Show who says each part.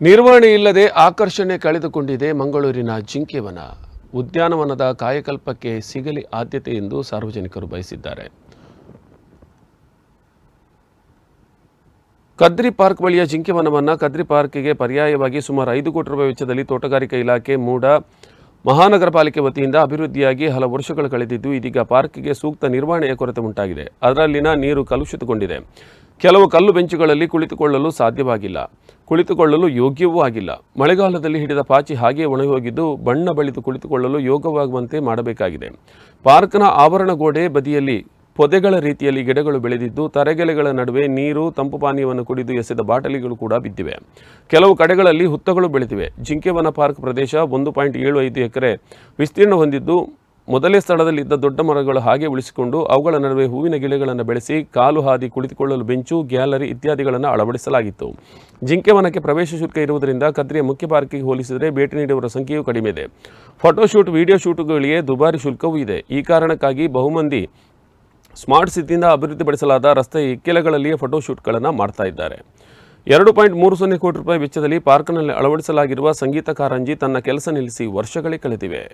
Speaker 1: ನಿರ್ವಹಣೆ ಇಲ್ಲದೆ ಆಕರ್ಷಣೆ ಕಳೆದುಕೊಂಡಿದೆ ಮಂಗಳೂರಿನ ಜಿಂಕೆವನ. ಉದ್ಯಾನವನದ ಕಾಯಕಲ್ಪಕ್ಕೆ ಸಿಗಲಿ ಆದ್ಯತೆ ಎಂದು ಸಾರ್ವಜನಿಕರು ಬಯಸಿದ್ದಾರೆ. ಕದ್ರಿ ಪಾರ್ಕ್ ಬಳಿಯ ಜಿಂಕೆವನವನ್ನು ಕದ್ರಿ ಪಾರ್ಕಿಗೆ ಪರ್ಯಾಯವಾಗಿ ಸುಮಾರು ಐದು ಕೋಟಿ ರೂಪಾಯಿ ವೆಚ್ಚದಲ್ಲಿ ತೋಟಗಾರಿಕಾ ಇಲಾಖೆ ಮೂಡ ಮಹಾನಗರ ಪಾಲಿಕೆ ವತಿಯಿಂದ ಅಭಿವೃದ್ಧಿಯಾಗಿ ಹಲವು ವರ್ಷಗಳು ಕಳೆದಿದ್ದು ಇದೀಗ ಪಾರ್ಕಿಗೆ ಸೂಕ್ತ ನಿರ್ವಹಣೆಯ ಕೊರತೆ ಉಂಟಾಗಿದೆ. ಅದರಲ್ಲಿನ ನೀರು ಕಲುಷಿತಗೊಂಡಿದೆ. ಕೆಲವು ಕಲ್ಲು ಬೆಂಚುಗಳಲ್ಲಿ ಕುಳಿತುಕೊಳ್ಳಲು ಸಾಧ್ಯವಾಗಿಲ್ಲ. ಕುಳಿತುಕೊಳ್ಳಲು ಯೋಗ್ಯವೂ ಆಗಿಲ್ಲ. ಮಳೆಗಾಲದಲ್ಲಿ ಹಿಡಿದ ಪಾಚಿ ಹಾಗೆ ಒಣಗಿಹೋಗಿದ್ದು ಬಣ್ಣ ಬಳಿದು ಕುಳಿತುಕೊಳ್ಳಲು ಯೋಗವಾಗುವಂತೆ ಮಾಡಬೇಕಾಗಿದೆ. ಪಾರ್ಕ್ನ ಆವರಣ ಗೋಡೆ ಬದಿಯಲ್ಲಿ ಪೊದೆಗಳ ರೀತಿಯಲ್ಲಿ ಗಿಡಗಳು ಬೆಳೆದಿದ್ದು ತರೆಗೆಲೆಗಳ ನಡುವೆ ನೀರು, ತಂಪು ಪಾನೀಯವನ್ನು ಕುಡಿದು ಎಸೆದ ಬಾಟಲಿಗಳು ಕೂಡ ಬಿದ್ದಿವೆ. ಕೆಲವು ಕಡೆಗಳಲ್ಲಿ ಹುತ್ತಗಳು ಬೆಳೆದಿವೆ. ಜಿಂಕೆವನ ಪಾರ್ಕ್ ಪ್ರದೇಶ ಒಂದು ಪಾಯಿಂಟ್ ಏಳು ಐದು ಎಕರೆ ವಿಸ್ತೀರ್ಣ ಹೊಂದಿದ್ದು ಮೊದಲೇ ಸ್ಥಳದಲ್ಲಿದ್ದ ದೊಡ್ಡ ಮರಗಳು ಹಾಗೆ ಉಳಿಸಿಕೊಂಡು ಅವುಗಳ ನಡುವೆ ಹೂವಿನ ಗಿಡಗಳನ್ನು ಬೆಳೆಸಿ ಕಾಲು ಹಾದಿ ಕುಳಿತುಕೊಳ್ಳಲು ಬೆಂಚು, ಗ್ಯಾಲರಿ ಇತ್ಯಾದಿಗಳನ್ನು ಅಳವಡಿಸಲಾಗಿತ್ತು. ಜಿಂಕೆವನಕ್ಕೆ ಪ್ರವೇಶ ಶುಲ್ಕ ಇರುವುದರಿಂದ ಕದ್ರಿಯ ಮುಖ್ಯ ಪಾರ್ಕಿಗೆ ಹೋಲಿಸಿದರೆ ಭೇಟಿ ನೀಡುವವರ ಸಂಖ್ಯೆಯೂ ಕಡಿಮೆ ಇದೆ. ಫೋಟೋಶೂಟ್ ವಿಡಿಯೋ ಶೂಟುಗಳಿಗೆ ದುಬಾರಿ ಶುಲ್ಕವೂ ಇದೆ. ಈ ಕಾರಣಕ್ಕಾಗಿ ಬಹುಮಂದಿ ಸ್ಮಾರ್ಟ್ ಸಿಟಿಯಿಂದ ಅಭಿವೃದ್ಧಿಪಡಿಸಲಾದ ರಸ್ತೆ ಇಕ್ಕೆಲೆಗಳಲ್ಲಿಯೇ ಫೋಟೋಶೂಟ್ಗಳನ್ನು ಮಾಡ್ತಾ ಇದ್ದಾರೆ. ಎರಡು ಪಾಯಿಂಟ್ ಮೂರು ಸೊನ್ನೆ ಕೋಟಿ ರೂಪಾಯಿ ವೆಚ್ಚದಲ್ಲಿ ಪಾರ್ಕ್ನಲ್ಲಿ ಅಳವಡಿಸಲಾಗಿರುವ ಸಂಗೀತ ಕಾರಂಜಿ ತನ್ನ ಕೆಲಸ ನಿಲ್ಲಿಸಿ ವರ್ಷಗಳೇ ಕಳೆದಿವೆ.